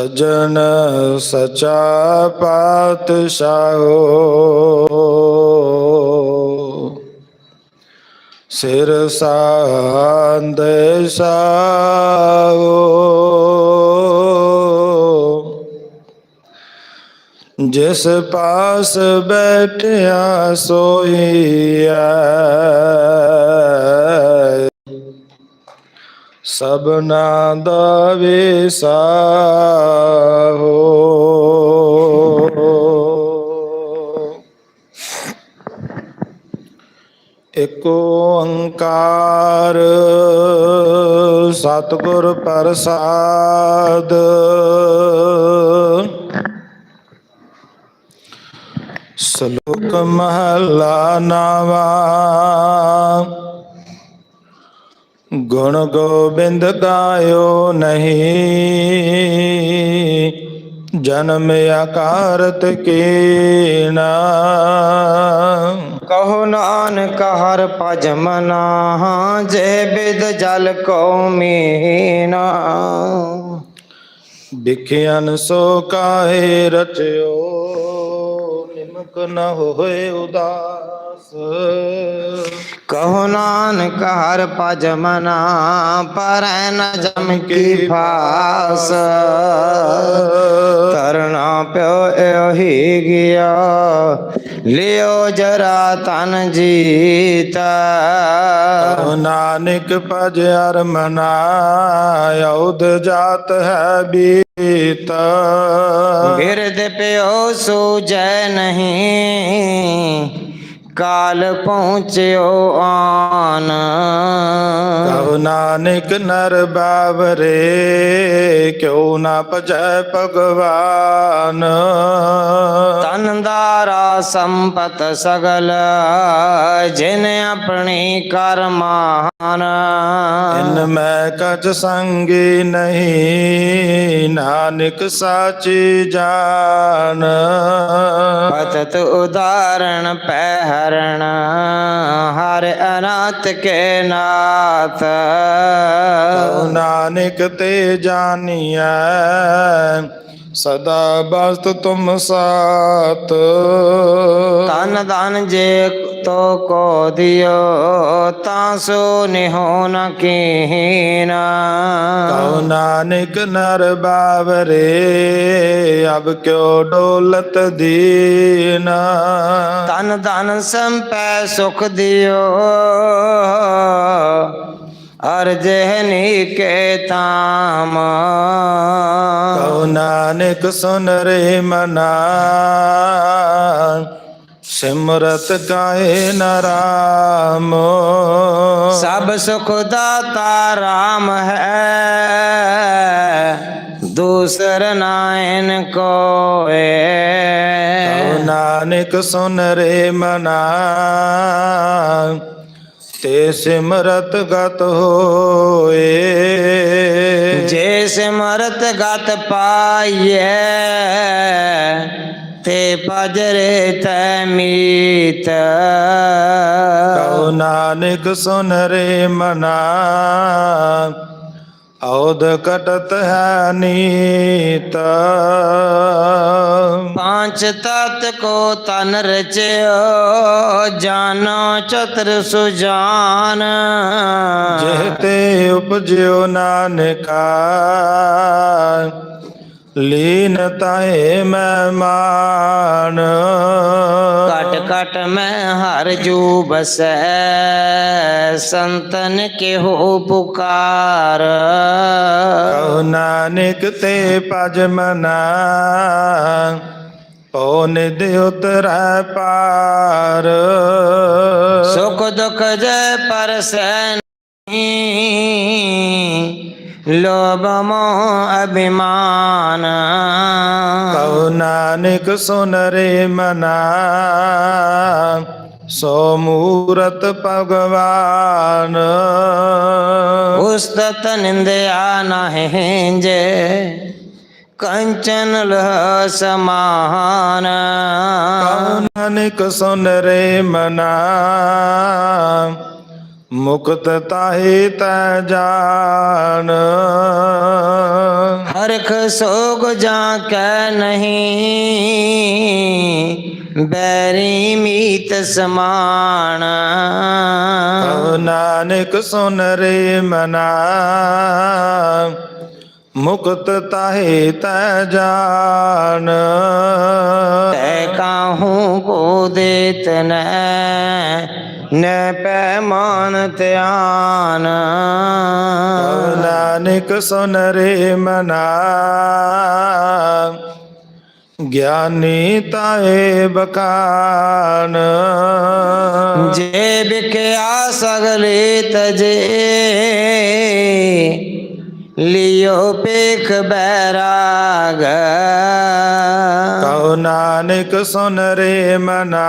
ਸਜਣ ਸਚਾ ਪਾਤਸ਼ਾਹੋ। ਸਿਰ ਸਾੰਦ ਸਾਹੋ। ਜਿਸ ਪਾਸ ਬੈਠਿਆ ਸੋਈਐ ਸਭਨਾ ਦਾ ਵਿਸਾਹੋ ਇਕ ਓੰਕਾਰ ਸਤਿਗੁਰ ਪ੍ਰਸਾਦ। ਸ਼ਲੋਕ ਮਹਲਾ ਨਾਵਾ। ਗੁਣ ਗੋਬਿੰਦ ਗਾਇਓ ਨਹੀਂ। ਜਨਮ ਆਕਾਰਤ ਕੀਨਾ। ਕਹੋ ਨਾਨਕ ਹਰ ਭਜ ਮਨਾ ਜੇ ਬਿਦ ਜਲ ਕੋ ਮੀਨਾ। ਵਿਖਿਆਨ ਸੋ ਕਾਹੇ ਰਚਿਓ ਨਿਮਕ ਨ ਹੋਏ ਉਦਾਸ ਕਹੋ ਨਾਨਕ ਹਰ ਭਜ ਮਨਾ ਪਰੈ ਨ ਜਮ ਕੀ ਫਾਸ। ਤਰਨਾ ਪਿਓ ਇਹੀ ਗਿਆ ਲਿਓ ਜਰਾ ਤਨ ਜੀਤਾ। ਕਹੋ ਨਾਨਕ ਭਜ ਅਰ ਮਨਾ ਔਦ ਜਾਤ ਹੈ ਬੀਤ। ਬਿਰਦ ਪਿਓ ਸੂਜੈ ਨਹੀਂ ਕਾਲ ਪਹੁੰਚਿਓ ਆਨ। ਕਹੋ ਨਾਨਕ ਨਰ ਬਾਵਰੇ ਕਿਉ ਨਾ ਭਜੈ ਭਗਵਾਨ। ਤਨ ਦਾਰਾ ਸੰਪਤ ਸਗਲ ਜਿਨ ਆਪਣੀ ਕਰਮਾਨ ਇਨ ਮੈਂ ਕਛ ਸੰਗੀ ਨਹੀਂ ਨਾਨਕ ਸਾਚੀ ਜਾਨ। ਪਤਤ ਉਦਾਹਰਣ ਪੈ ਹਰਣ ਹਰ ਅਨਾਥ ਕੇ ਨਾਥ। ਕਹੋ ਨਾਨਕ ਤੇ ਜਾਨੀਐ ਸਦਾ ਬਸਤ ਤੁਮ ਸਾਤ ਤਨ ਧਨ ਜੇ ਤੋ ਕੋ ਦਿਓ ਤਾਂ ਸੋ ਨਿਹੋ ਨ ਕੀਨਾ। ਕਹੋ ਨਾਨਕ ਨਰ ਬਾਵਰੇ ਅਬ ਕਿਉ ਡੋਲਤ ਦੀਨ। ਤਨ ਧਨ ਸੰਪੈ ਸੁਖ ਦਿਓ। ਅਰ ਜਹਨੀ ਕੇ ਤਾਮ ਕਹੋ ਨਾਨਕ ਸੁਨ ਰੇ ਮਨਾ। ਸਿਮਰਤ ਕਾਏ ਨਰਾਮ ਸਭ ਸੁਖ ਦਾਤਾ ਰਾਮ ਹੈ। ਦੂਸਰ ਨਾਇਨ ਕੋਏ। ਕਹੋ ਨਾਨਕ ਸੁਨ ਰੇ ਮਨਾ। ਤੇ ਸਿਮਰਤ ਗਤ ਹੋਏ। ਜੇ ਸਿਮਰਤ ਗਤ ਪਾਈਐ ਤੇ ਪਜਰੇ ਤੈ ਮੀਤ। ਕਹੋ ਨਾਨਕ ਸੁਨ ਰੇ ਮਨਾ। ਔਦ ਕਟਤ ਹੈ ਨੀਤ। ਪਾਂਚ ਤਤ ਕੋ ਤਨ ਰਚਿਓ ਜਾਨੋ ਚਤਰ ਸੁਜਾਨ। ਜਿਹ ਤੇ ਉਪਜਿਓ ਨਾਨਕਾ। ਲੀਨ ਤਾਏ ਮਹਿਮਾਨ ਕਟ ਕਟ ਮੈਂ ਹਰ ਜੂ ਬਸੈ ਸੰਤਨ ਕੇ ਹੋ ਪੁਕਾਰ। ਕਹੋ ਨਾਨਕ ਤੇ ਭਜ ਮਨਾ ਪਉ ਨਿਧ ਉਤਰੈ ਪਾਰ। ਸੁਖ ਦੁਖ ਜੈ ਪਰਸੈ ਨਹੀਂ ਲੋਭ ਮੋਹ ਅਭਿਮਾਨ। ਕਹੋ ਨਾਨਕ ਸੁਨ ਰੇ ਮਨਾ ਸੋ ਮੂਰਤ ਭਗਵਾਨ। ਉਸਤਤ ਨਿੰਦਿਆ ਨਾਹਿ ਜੇ ਕੰਚਨ ਲਹ ਸਮਾਨ ਕਹੋ ਨਾਨਕ ਸੁਨ ਰੇ ਮਨਾ ਮੁਕਤ ਤਾਹੇ ਤੈ ਜਾਣ ਹਰਖ ਸੋਗ ਜਾਂ ਕੈ ਨਹੀਂ ਬੈਰੀ ਮੀਤ ਸਮਾਨ। ਨਾਨਕ ਸੁਨ ਰੇ ਮਨਾ ਮੁਕਤ ਤਾਹੇ ਤੈ ਜਾਣ ਤੈ ਕਾਹੂ ਕੋ ਦੇਤ ਨੈ ਨੈ ਪੈਮਾਨ ਧਿਆਨ। ਕਹੋ ਨਾਨਕ ਸੁਨ ਰੇ ਮਨਾ। ਗਿਆਨੀ ਤਾਏ ਬਕਾਨ ਜੇ ਬਿਕਿਆ ਸਗਲੇ ਤਜੇ ਲਿਓ ਪੇਖ ਬੈਰਾਗ। ਨਾਨਕ ਸੁਨ ਰੇ ਮਨਾ।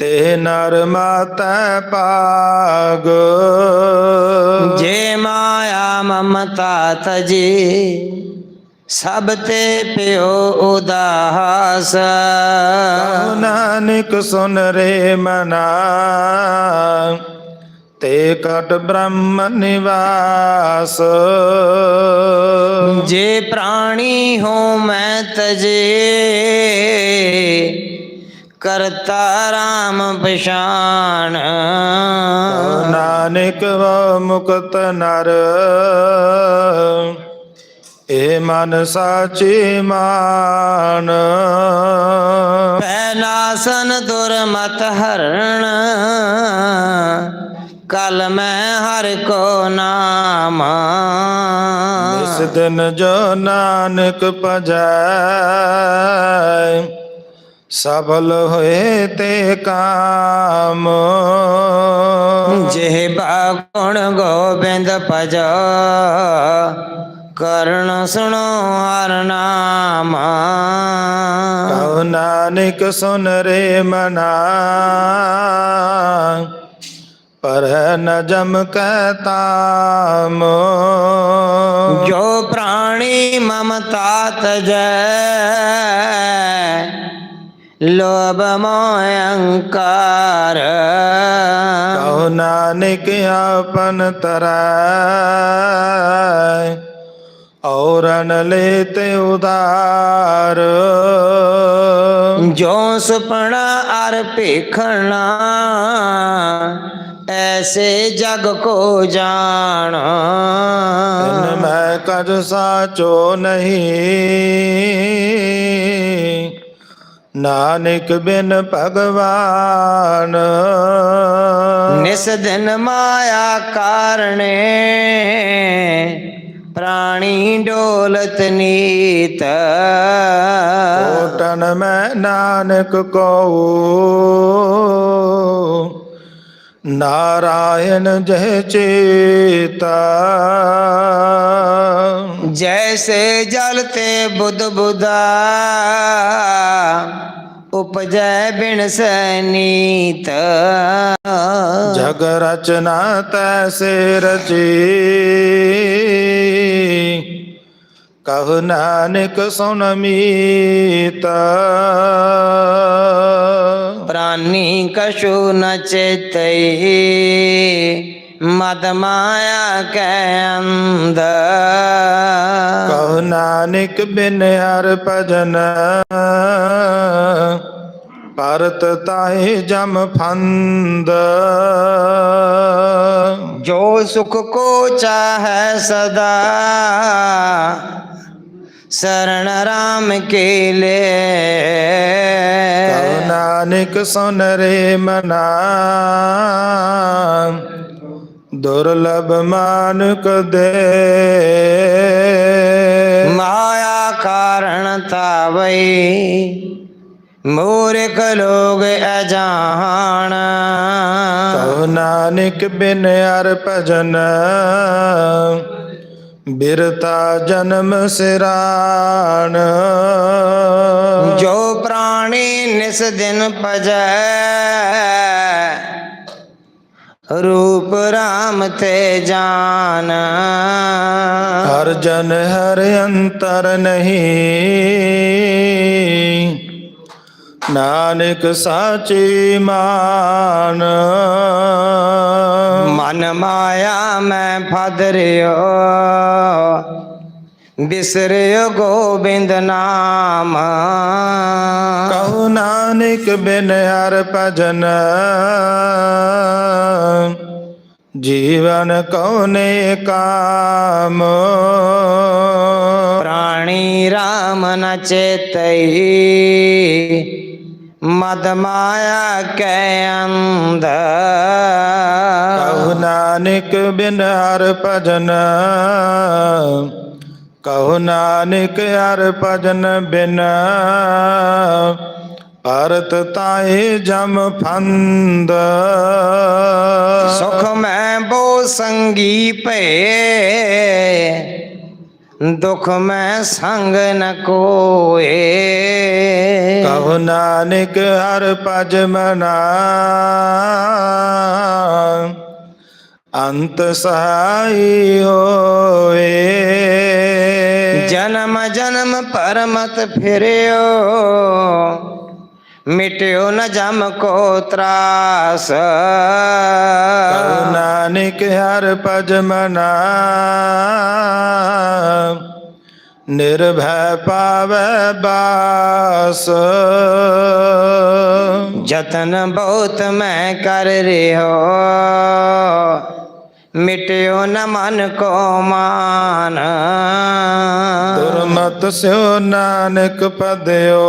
ਤੇ ਨਰ ਮਾਤੈ ਪਾਗ ਜੇ ਮਾਇਆ ਮਮਤਾ ਤਜੇ ਸਭ ਤੇ ਪਿਓ ਉਦਾਸ। ਨਾਨਕ ਸੁਨ ਰੇ ਮਨਾ। ਤੇ ਕਟ ਬ੍ਰਹਮ ਨਿਵਾਸ। ਜੇ ਪ੍ਰਾਣੀ ਹੋ ਮੈਂ ਤਜੇ ਕਰਤਾ ਰਾਮ ਪਛਾਨ ਨਾਨਕ ਵਾ ਮੁਕਤ ਨਰ। ਏ ਮਨ ਸਾਚੀ ਮਾਨ। ਪੈ ਨਾਸਨ ਦੁਰਮਤ ਹਰਣ। ਕਲ ਮੈਂ ਹਰ ਕੋ ਨਾਮ ਇਸ ਦਿਨ ਜੋ ਨਾਨਕ ਪਜੈ ਸਫਲ ਹੋਏ ਤੇ ਕਾਮ। ਜੇ ਬਾਗੁਣ ਗੋਬਿੰਦ ਭਜ ਕਰਨ ਸੁਣੋ ਹਰ ਨਾਮ ਕਹੋ ਨਾਨਕ ਸੁਨ ਰੇ ਮਨਾ ਪਰ ਨ ਜਮ ਕੈ ਤਾਮ। ਜੋ ਪ੍ਰਾਣੀ ਮਮਤਾ ਤਜੈ ਲੋਭ ਮੋਹ ਅਹੰਕਾਰ ਕਹੋ ਨਾਨਕ ਆਪਨ ਤਰੈ ਔਰਨ ਲੈ ਤੇ ਉਦਾਰ। ਜੋ ਸੁਪਨਾ ਅਰ ਭੇਖਣਾ ਐਸੇ ਜਗ ਕੋ ਜਾਣ ਤਨ ਮੈਂ ਕਜ ਸਾਚੋ ਨਹੀਂ ਨਾਨਕ ਬਿਨ ਭਗਵਾਨ ਨਿਸ ਦਿਨ ਮਾਇਆ ਕਾਰਣੇ ਪ੍ਰਾਣੀ ਡੋਲਤ ਨੀਤ ਕੋਟਨ ਮੈਂ ਨਾਨਕ ਕੋ ਨਾਰਾਇਣ ਜਹ ਚੇਤਾ। ਜੈਸੇ ਜਲ ਤੇ ਬੁੱਧ ਬੁਦਾ ਉਪਜੈ ਬਿਨ ਸਨੀਤ। ਜਗ ਰਚਨਾ ਤੈਸੇ ਰਚੀ। ਕਹ ਨਾਨਕ ਸੁਨ ਮੀਤ। ਪ੍ਰਾਨੀ ਕਛੂ ਨ ਚੇਤਈ ਮਦ ਮਾਇਆ ਕੈ ਅੰਧ ਕਹ ਨਾਨਕ ਬਿਨ ਹਰ ਭਜਨ ਪਰਤ ਤਾਹੇ ਜਮ ਫੰਦ ਜੋ ਸੁਖ ਕੋ ਚਾਹੈ ਸਦਾ ਸਰਣ ਰਾਮ ਕੇ ਲੈ ਕਹੋ ਨਾਨਕ ਸੁਨ ਰੇ ਮਨਾ। ਦੁਰਲਭ ਮਾਨੁਕ ਦੇ। ਮਾਇਆ ਕਾਰਣ ਤਾਵਈ ਮੂਰਖ ਲੋਗ ਅਜਾਣ ਕਹੋ ਨਾਨਕ ਬਿਨ ਹਰ ਭਜਨ ਬਿਰਤਾ ਜਨਮ ਸਿਰਾਣ ਜੋ ਪ੍ਰਾਣੀ ਨਿਸ ਦਿਨ ਭਜੈ ਰੂਪ ਰਾਮ ਤੇ ਜਾਨ। ਹਰ ਜਨ ਹਰ ਅੰਤਰ ਨਹੀਂ। ਨਾਨਕ ਸਾਚੀ ਮਾਨ। ਮਨ ਮਾਇਆ ਮੈਂ ਫਦ ਰਿਓ ਬਿਸਰਿਓ ਗੋਬਿੰਦ ਨਾਮ। ਕਹੂ ਨਾਨਕ ਬਿਨ ਹਰ ਭਜਨ ਜੀਵਨ ਕਉਨੇ ਕਾਮ। ਪ੍ਰਾਣੀ ਰਾਮ ਨ ਚੇਤਈ ਮਦ ਮਾਇਆ ਕੈ ਅੰਧ ਕਹੂ ਨਾਨਕ ਬਿਨ ਹਰ ਭਜਨ ਕਹੂ ਨਾਨਕ ਹਰ ਭਜਨ ਬਿਨ। ਅਰਤ ਤਾਏ ਜਮ ਫੰਦ। ਸੁਖ ਮੈਂ ਬੋ ਸੰਗੀ ਭਏ। ਦੁਖ ਮੈਂ ਸੰਗ ਨ ਕੋਏ। ਕਹੂ ਨਾਨਕ ਹਰ ਭਜ ਮਨਾ। ਅੰਤ ਸਹਾਈ ਹੋਏ। ਜਨਮ ਜਨਮ ਪਰਮਤ ਫਿਰਿਓ। ਮਿਟਿਓ ਨ ਜਮ ਕੋ ਤਰਾਸ। ਕਹੂ ਨਾਨਕ ਹਰ ਭਜ ਮਨਾ। ਨਿਰਭੈ ਪਾਵੈ ਬਾਸ। ਜਤਨ ਬਹੁਤ ਮੈਂ ਕਰ ਰਿਓ ਮਿਟਿਓ ਨ ਮਨ ਕੋ ਮਾਨ। ਦੁਰਮਤ ਸਿਓ ਨਾਨਕ ਪਦਿਓ।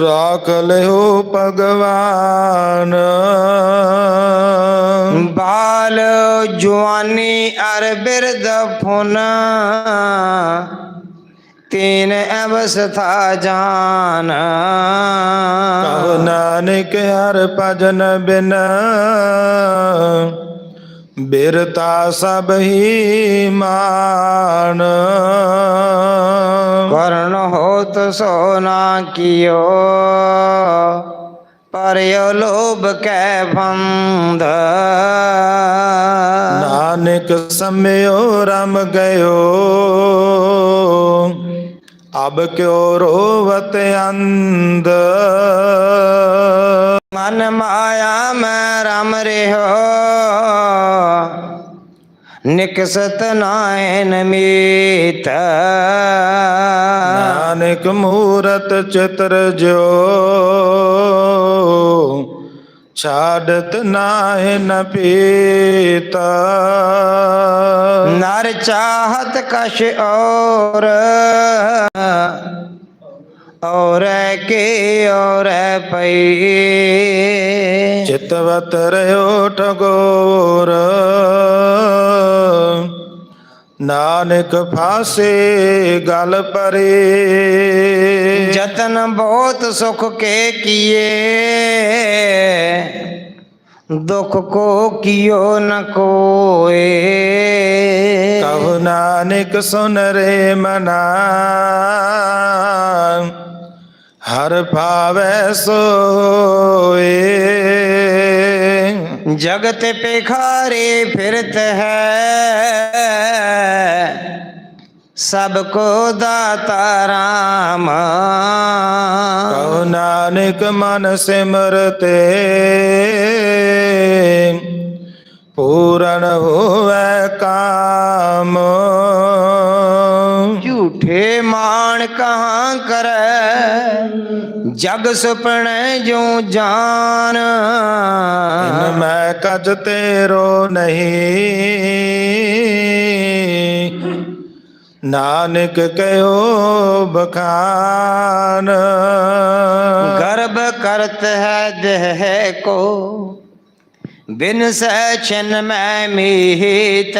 ਰਾਖ ਲਿਓ ਭਗਵਾਨ। ਬਾਲ ਜਵਾਨੀ ਅਰ ਬਿਰਦ ਫੁਨ ਤੀਨ ਅਵਸਥਾ ਜਾਨ। ਕਹੋ ਨਾਨਕ ਹਰ ਭਜਨ ਬਿਨ ਬਿਰਤਾ ਸਭ ਹੀ ਮਾਨ ਕਰਨ ਹੋਤ ਸੋ ਨਾ ਕੀਓ ਪਰਿਓ ਲੋਭ ਕੈ ਫੰਦ। ਨਾਨਕ ਸਮਿਓ ਰਮ ਗਇਓ ਅਬ ਕਿਉ ਰੋਵਤ ਅੰਧ। ਮਨ ਮਾਇਆ ਨਿਕਸਤ ਨਾਇਨ ਮੀਤ। ਨਾਨਕ ਮੂਰਤ ਚਿਤਰ ਜੋ ਛਾੜਤ ਨਾਹਿ ਨ ਪੀਤਾ। ਨਰ ਚਾਹਤ ਕਛ ਔਰ ਔਰ ਕੇ ਔਰ ਪਈ। ਚਿਤਵਤ ਰਿਓ ਠਗੋਰ। ਨਾਨਕ ਫਾਸੇ ਗਲ ਪਰੇ। ਜਤਨ ਬਹੁਤ ਸੁਖ ਕੇ ਕੀਏ। ਦੁਖ ਕੋ ਕੀਓ ਨ ਕੋਏ। ਕਹു ਨਾਨਕ ਸੁਨ ਰੇ ਮਨਾ। ਹਰ ਭਾਵੈ ਸੋਏ। ਜਗਤ ਪਿਖਾਰੇ ਫਿਰਤ ਹੈ। ਸਭ ਕੋ ਦਾਤਾ ਰਾਮ। ਕਹੋ ਨਾਨਕ ਮਨ ਸਿਮਰਤੇ ਪੂਰਨ ਹੋਵੇ ਕਾਮ। ਜਗ ਸੁਪਨੇ ਜੋ ਜਾਨ। ਇਨ ਮੈਂ ਕਜ ਤੇਰੋ ਨਹੀਂ। ਨਾਨਕ ਕਹਿਓ ਬਖਾਨ। ਗਰਭ ਕਰਤ ਹੈ ਦੇਹ ਕੋ। ਬਿਨ ਸਹਿ ਛਿਨ ਮੈਂ ਮੀਤ।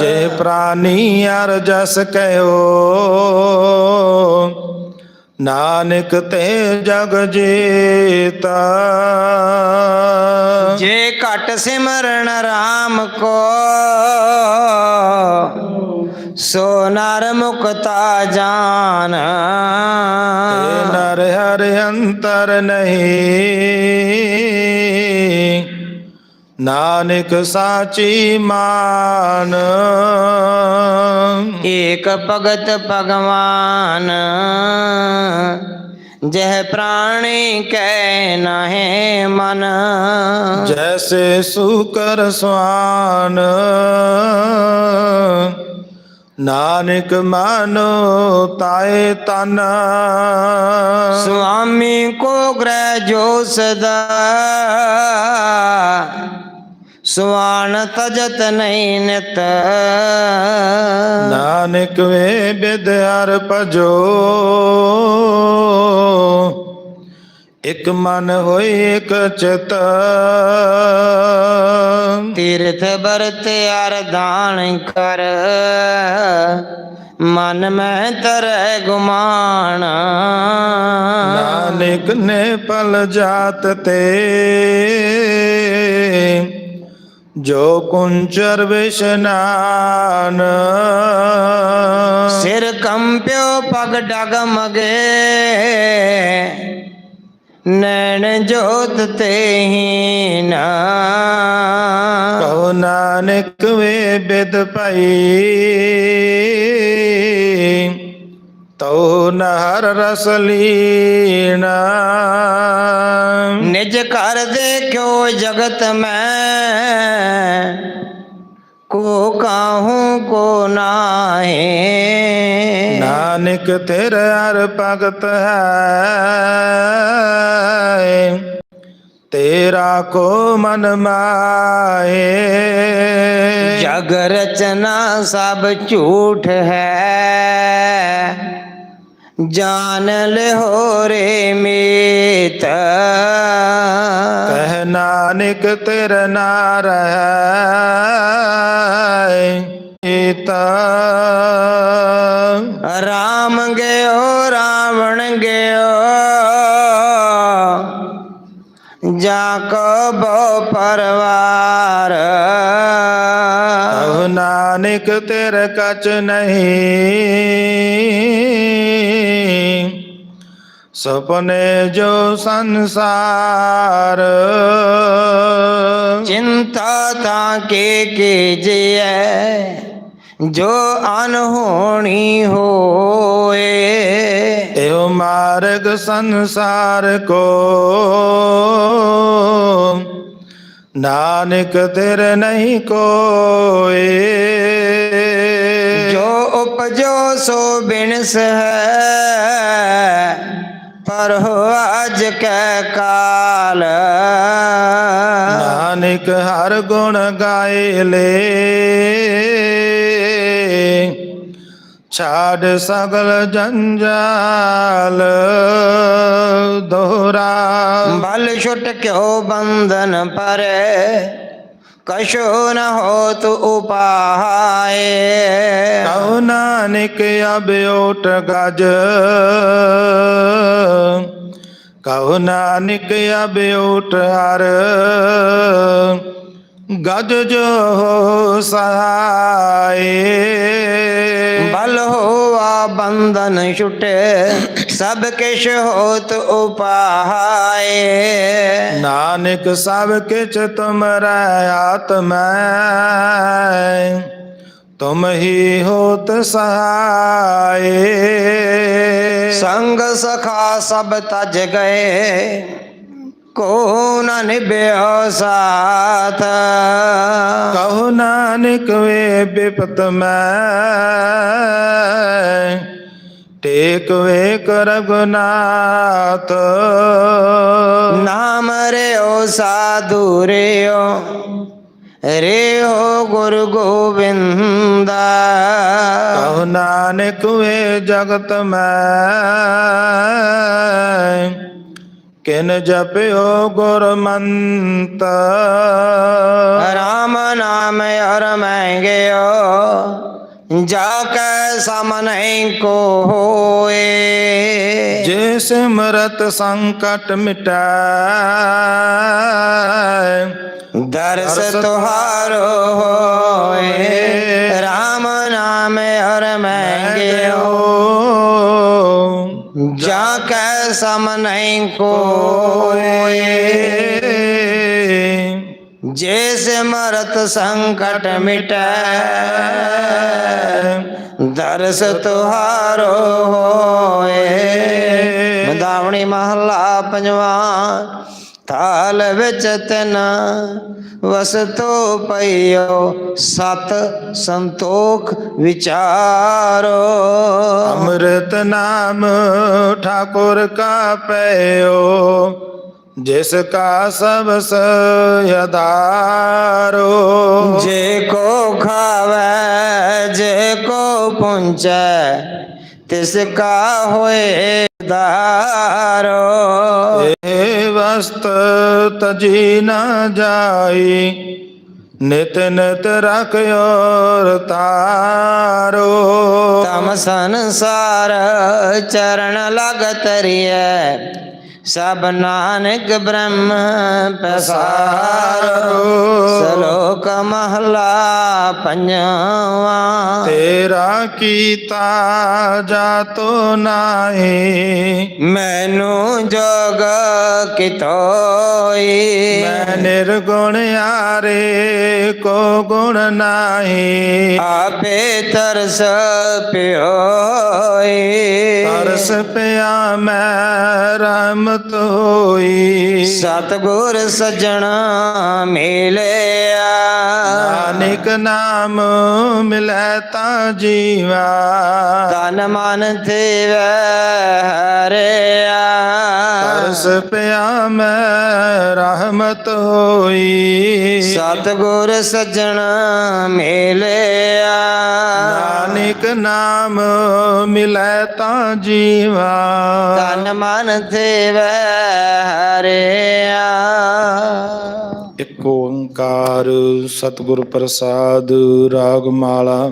ਜੇ ਪ੍ਰਾਨੀ ਅਰ ਜਸ ਕਹਿਓ ਨਾਨਕ ਤੇ ਜਗ ਜੀਤਾ। ਜੇ ਘਟ ਸਿਮਰਨ RAM ਕੋ ਸੋ ਨਰ ਮੁਕਤਾ ਜਾਨ। ਤੇ ਨਰ ਹਰ ਅੰਤਰ ਨਹੀਂ ਨਾਨਕ ਸਾਚੀ ਮਾਨ। ਏਕ ਭਗਤ ਭਗਵਾਨ। ਜਹ ਪ੍ਰਾਣੀ ਕੈ ਨਾਹਿ ਮਨ। ਜੈਸੇ ਸੂਕਰ ਸਵਾਨ ਨਾਨਕ ਮਾਨੋ ਤਾਏ ਤਨ। ਸੁਆਮੀ ਕੋ ਗ੍ਰਹਿ ਜੋ ਸਦਾ ਸੁਆਨ ਤਜਤ ਨਹੀਂ ਨਿਤ। ਨਾਨਕ ਵੇ ਬਿਦ ਹਰ ਭਜੋ। ਇਕ ਮਨ ਹੋਈ ਇਕ ਚਿਤ। ਤੀਰਥ ਬਰਤ ਅਰਦਾਨ ਕਰ। ਮਨ ਮੈਂ ਤਰੈ ਗੁਮਾਨ। ਨਾਨਕ ਨੇ ਪਲ ਜਾਤ ਤੇ। ਜੋ ਕੁੰਚਰ ਵਿਸ਼ਨਾਨ ਸਿਰ ਕੰਪਿਓ ਪਗ ਡਗ ਮਗੇ। ਨੈਣ ਜੋਤ ਤੇ ਹੀ ਨਾ। ਕਹੋ ਨਾਨਕ ਵੇ ਬਿਦ ਭਾਈ। ਤਉ ਨਹਰ ਰਸ ਲੀਣਾ ਨਿਜ ਘਰ ਦੇਖਿਓ ਜਗਤ ਮੈਂ। ਕੋ ਕਾਹੂ ਕੋ ਨਾਹੀ? ਨਾਨਕ ਤੇਰੇ ਹਰ ਭਗਤ ਹੈ ਤੇਰਾ ਕੋ ਮਨ ਮਾਏ ਜਗ ਰਚਨਾ ਸਭ ਝੂਠ ਹੈ। ਜਾਣ ਲਿਓ ਰੇ ਮੀਤ। ਕਹਿ ਨਾਨਕ ਤੇਰੇ ਨਾਰ ਹੈ ਤਾ ਰਾਮ ਗਿਓ ਰਾਵਣ ਗਿਓ। ਜਾ ਕੋ ਬੋ ਪਰਵਾਰ। ਨਾਨਕ ਤੇਰੇ ਕਚ ਨਹੀਂ। ਸੁਪਨੇ ਜੋ ਸੰਸਾਰ। ਚਿੰਤਾ ਤਾਂ ਕੇ ਕੀਜੀਐ ਜੋ ਅਨਹੋਣੀ ਹੋਏ। ਇਹੋ ਮਾਰਗ ਸੰਸਾਰ ਕੋ। ਨਾਨਕ ਤੇਰੇ ਨਹੀਂ ਕੋਏ। ਜੋ ਉਪਜੋ ਸੋ ਬਿਨਸ ਹੈ ਪਰ ਹੋ ਅਜ ਕੈ ਕਾਲ। ਨਾਨਕ ਹਰ ਗੁਣ ਗਾਏ ਲੇ। ਛਾੜ ਸਗਲ ਜੰਜਾਲ ਦੋਹਰਾ। ਬਲ ਛੁਟ ਕਿਉ ਬੰਧਨ ਪਰੇ। ਕਛੋ ਨ ਹੋਤ ਉਪਾਏ। ਕਉ ਨਾਨਕ ਅਬ ਓਟ ਗਜ। ਕਉ ਨਾਨਕ ਅਬ ਓਟ ਹਰ। ਗਜ ਜੋ ਸਹਾਏ। ਬਲ ਹੋਆ ਬੰਧਨ ਛੁਟੇ। ਸਭ ਕਿਛ ਹੋਤ ਉਪਾਏ। ਨਾਨਕ ਸਭ ਕਿਛ ਤੁਮਰਾ ਆਤਮੈ ਤੁਮ ਹੀ ਹੋਤ ਸਹਾਏ। ਸੰਗ ਸਖਾ ਸਭ ਤਜ ਗਏ ਕੋ ਨ ਨਿਭਿਓ ਸਾਥ। ਕਹੋ ਨਾਨਕ ਵੇ ਬਿਪਤ ਮੈਂ ਟੇਕ ਵੇ ਕਰ ਗੁਨਾਤ ਨਾਮ ਰਿਓ ਸਾਧੂ ਰਿਓ ਰਿਓ ਗੁਰੂ ਗੋਬਿੰਦਾ। ਕਹੋ ਨਾਨਕ ਵੇ ਜਗਤ ਮੈਂ ਕਿਨ ਜਪਿਓ ਗੁਰਮੰਤ। ਰਾਮ ਨਾਮ ਹਰ ਮੈਂ ਗਿਓ ਜਾ ਕੈ ਸਮਨੈ ਕੋ ਹੋਏ ਜੇ ਸਿਮਰਤ ਸੰਕਟ ਮਿਟਾਏ ਦਰਸ ਤੁਹਾਰੋ ਹੋਏ ਰਾਮ ਨਾਮ ਹਰ ਮੈਂ ਗਿਓ ਜਾ ਕੈ ਸਮਨੈ ਕੋਏ ਜੇ ਸਿਮਰਤ ਸੰਕਟ ਹਰਸ ਤੁਹਾਰੋ ਹੋਏ। ਮੰਦਾਵਣੀ ਮਹਲਾ ਪੰਜਵਾਂ, ਥਾਲ ਵਿੱਚ ਤਿਨ, ਵਸਤੋ ਪਈਓ ਸਤ ਸੰਤੋਖ ਵਿਚਾਰੋ। ਅੰਮ੍ਰਿਤ ਨਾਮ ਠਾਕੁਰ ਕਾ ਪਈਓ ਜਿਸ ਕਾ ਸਭ ਸਯਦਾਰੋ ਜੇ ਕੋ ਖਾਵੇ ਜੇ ਕੋ ਪੁੰਚੈ ਤਿਸ ਕਾ ਹੋਏ ਦਾਰੋ। ਇਹ ਵਸਤ ਤਜੀ ਨਾ ਜਾਈ ਨਿਤ ਨਿਤ ਰਖਿਓ ਰਤਾਰੋ। ਤਮ ਸੰਸਾਰ ਚਰਨ ਲਗ ਤਰੀਐ ਸਭ ਨਾਨਕ ਬ੍ਰਹਮ ਪਸਾਰੋ ਸ਼ਲੋਕ ਮਹਲਾ ਪੰਜਵਾ। ਤੇਰਾ ਕੀਤਾ ਜਾਤੋ ਨਾਹੀ। ਮੈਨੂੰ ਜੋਗ ਕਿਤੋਈ। ਮੈਂ ਨਿਰਗੁਣ ਆਰੇ ਕੋ ਗੁਣ ਨਾਹੀ। ਆਪੇ ਤਰਸ ਪਿਓਈ। ਤਰਸ ਪਿਆ ਮੈਂ ਰਹਿਮਤ ਹੋਈ ਸਤਗੁਰ ਸਜਣਾ ਮਿਲਿਆ। ਨਾਨਕ ਨਾਮ ਮਿਲੈ ਤਾਂ ਜੀਵਾ। ਤਨ ਮਨ ਥੀਵੈ ਹਰਿਆ। ਤਰਸ ਪਿਆ ਮੈਂ ਰਹਿਮਤ ਹੋਈ। ਸਤਗੁਰ ਸਜਣਾ ਮਿਲਿਆ। ਨਾਨਕ ਨਾਮ ਮਿਲੈ ਤਾਂ ਜੀਵਾ। ਤਨ ਮਨ ਥੀਵੈ ਹਰਿਆ ਇੱਕ ਓੰਕਾਰ ਸਤਿਗੁਰ ਪ੍ਰਸਾਦ ਰਾਗ ਮਾਲਾ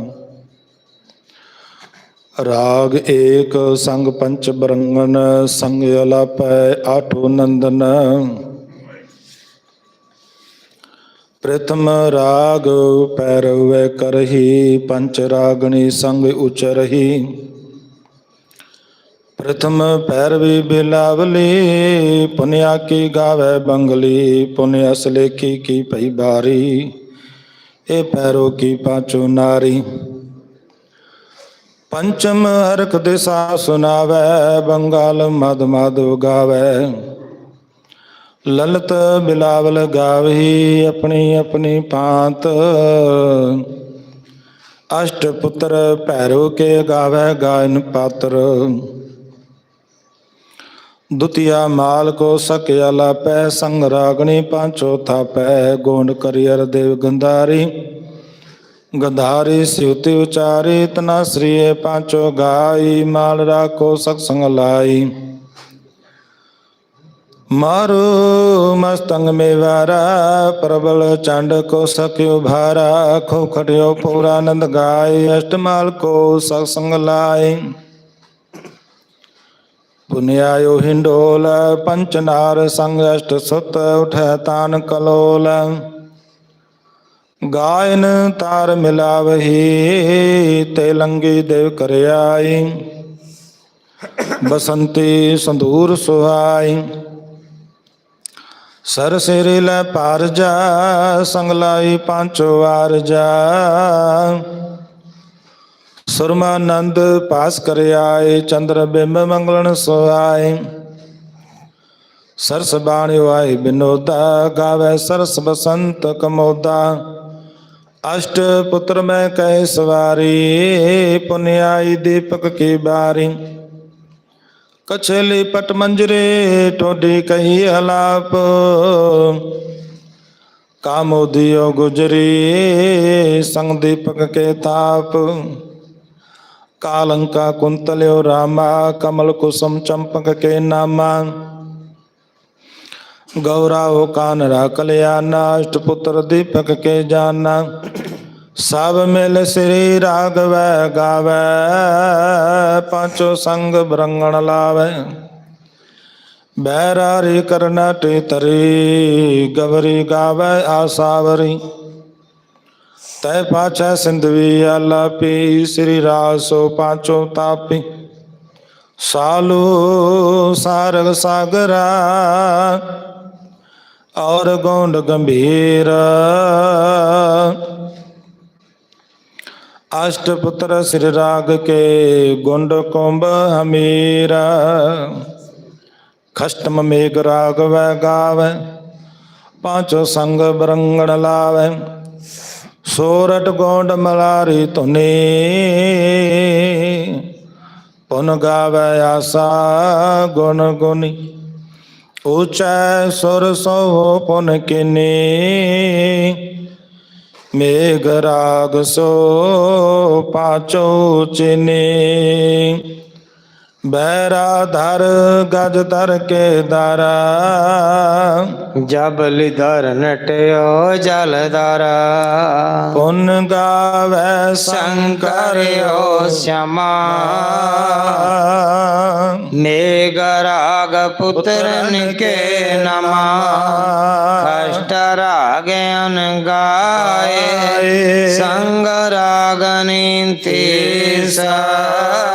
ਰਾਗ ਏਕ ਸੰਗ ਪੰਚ ਬਰੰਗਨ, ਸੰਗ ਅਲਾਪੈ ਆਠੋ ਨੰਦਨ। ਪ੍ਰਥਮ ਰਾਗ ਪੈਰਵੈ ਕਰਹੀ, ਪੰਚ ਰਾਗਣੀ ਸੰਗ ਉਚਰਹੀ। ਪ੍ਰਥਮ ਪੈਰਵੀ ਬਿਲਾਵਲੀ, ਪੁਨਿਆ ਕੀ ਗਾਵੇ ਬੰਗਲੀ ਪੁਨਿਆ ਸਲੇਖੀ ਕੀ ਭਈ ਬਾਰੀ। ਇਹ ਪੈਰੋ ਕੀ ਪਾਚੋ ਨਾਰੀ। ਪੰਚਮ ਹਰਖ ਦਿਸਾ ਸੁਨਾਵੇ, ਬੰਗਾਲ ਮਦ ਮਦ ਗਾਵੇ। ਲਲਤ ਬਿਲਾਵਲ ਗਾਵਹੀ, ਆਪਣੀ ਆਪਣੀ ਪਾਂਤ ਅਸ਼ਟ ਪੁੱਤਰ ਭੈਰੋ ਕੇ ਗਾਵੇ ਗਾਇਨ ਪਾਤਰ। ਦੁਤੀਆ ਮਾਲ ਕੋ ਸਕਿਆ ਲਾਪੈ, ਸੰਗ ਰਾਗਣੀ ਪਾਂਚੋ ਥਾਪੈ, ਗੋਂਡ ਕਰਿਅਰ ਦੇਵ ਗੰਧਾਰੀ। ਗੰਧਾਰੀ ਸਿਉਤੀ ਉਚਾਰੀ ਤਨਾ ਸ੍ਰੀਏ ਪਾਂਚੋ ਗਾਈ, ਮਾਲ ਰਾਖੋ ਸਤ ਸੰਗ ਲਾਈ। ਮਾਰੂ ਮਸਤੰਗ ਮੇਵਾਰਾ, ਪ੍ਰਬਲ ਚੰਡ ਕੋ ਸਕਿਓ ਭਾਰਾ, ਖੋ ਖਟਿਓ ਪੂਰਾਨੰਦ ਗਾਏ ਅਸ਼ਟਮਾਲ ਕੋ ਸਤ ਸੰਗ ਲਾਈ ਹਿੰਡੋਲ ਪੰਚ ਨਾਰ ਸੰਗ ਸੁਤ ਉਠੈ ਤਾਨ ਕਲੋਲ। ਗਾਇਨ ਤਾਰ ਮਿਲਾਵਹੀ ਤੇ ਲੰਗੀ ਦੇਵ ਕਰਿਆਈ। ਬਸੰਤੀ ਸੰਧੂਰ ਸੁਹਾਈ। ਸਰ ਸਿਰੇ ਲੈ ਪਾਰ ਜਾ ਸੰਗ ਲਾਈ ਵਾਰ ਜਾ। ਸੁਰਮਾਨੰਦ ਪਾਸ ਕਰਿਆਏ, ਚੰਦਰ ਬਿੰਬ ਮੰਗਲਨ ਸੁਹਾਏ। ਸਰਸ ਬਾਣਿਓ ਆਏ ਬਿਨੋਦਾ, ਗਾਵੇ ਸਰਸ ਬਸੰਤ ਕਮੋਦਾ। ਅਸ਼ਟ ਪੁੱਤਰ ਮੈਂ ਕਹਿ ਸਵਾਰੀ, ਪੁਨਿਆਈ ਦੀਪਕ ਕੀ ਬਾਰੀ। ਕਛਲੀ ਪਟ ਮੰਜਰੇ ਟੋਡੀ ਕਹੀ ਹਲਾਪ। ਕਾਮੋਦੀਓ ਗੁਜਰੀ, ਸੰਗ ਦੀਪਕ ਕੇ ਤਾਪ। ਕਾਲੰਕਾ ਕੁੰਤਲਿਓ ਰਾਮਾ ਕਮਲ ਕੁਸਮ ਚੰਪਕ ਕੇ ਨਾਮਾ ਗੌਰਾਓ ਕਾਨਰਾ ਕਲਿਆਣਾ ਅਸ਼ਟ ਪੁੱਤਰ ਦੀਪਕ ਕੇ ਜਾਨਾ ਸਭ ਮਿਲ ਸ੍ਰੀ ਰਾਗਵੈ ਗਾਵੇ ਪਾਂਚੋ ਸੰਗ ਬਰੰਗਣ ਲਾਵੇ ਬੈਰਾਰੀ ਕਰਨਾ ਕਰਨਾਟੀ ਤਰੀ ਗਵਰੀ ਗਾਵੇ ਆਸਾਵਰੀ ਤੈ ਪਾਛੈ ਸਿੰਧਵੀ ਆਲਾਪੀ ਸ੍ਰੀ ਰਾਸੋ ਪਾਚੋ ਤਾਪੀ। ਸਾਲੂ ਸਾਰਗ ਸਾਗਰਾ, ਔਰ ਗੌਂਡ ਗੰਭੀਰ। ਅਸ਼ਟ ਪੁੱਤਰ ਸਿਰ ਰਾਗ ਕੇ ਗੁੰਡ ਕੁੰਭ ਹਮੀਰ। ਖਸ਼ਟਮ ਮੇਗ ਰਾਗ ਵੈ ਗਾਵੇ ਪਾਂਚੋ ਸੰਗ ਬਰੰਗਣ ਲਾਵੇ। ਸੋਰਠ ਗੋਂਡ ਮਲਾਰੀ ਧੁਨੀ। ਪੁਨ ਗਾਵੇ ਆਸਾ ਗੁਣ ਗੁਨੀ। ਉਚੈ ਸੁਰ ਸੋ ਪੁਨ ਕਿਨੀ। ਮੇਘ ਰਾਗ ਸੋ ਪਾਚੋ ਚਿਨੀ। ਬੈਰਾ ਧਰ ਗਜ ਧਰ ਕੇ ਦਰਾ ਜਬਲ ਧਰ ਨਟਿਓ ਜਲਧਾਰਾ ਪੁੰਨ ਗਾਵੈ ਸ਼ੰਕਰ ਸ਼ੰਕਰਿਓ ਸ਼ਮਾ। ਮੇਘ ਰਾਗ ਪੁੱਤਰਨ ਕੇ ਨਮਾ। ਕਸ਼ਟ ਰਾਗ ਅਨਗਾਏ ਸੰਗ ਰਾਗ ਨੀਤੀ ਸਭ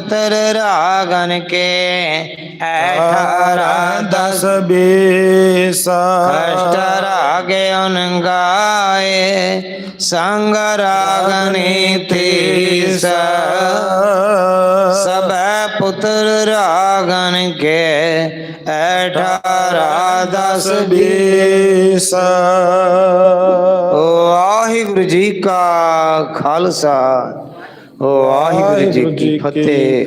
ਪੁੱਤਰ ਰਾਗਨ ਕੇ ਅਠਾਰਾ ਦਸ ਬੀਸਾ। ਕਸ਼ਟ ਰਾਗ ਅਨਗਾਏ ਸੰਗ ਰਾਗ ਨੀਤੀ ਸਭ ਪੁੱਤਰ ਰਾਗਨ ਕੇ ਅਠਾਰਾ ਦਸ ਬੀਸਾ। ਵਾਹਿਗੁਰੂ ਜੀ ਕਾ ਖਾਲਸਾ। ਵਾਹਿਗੁਰੂ ਜੀ ਕੀ ਫਤਿਹ।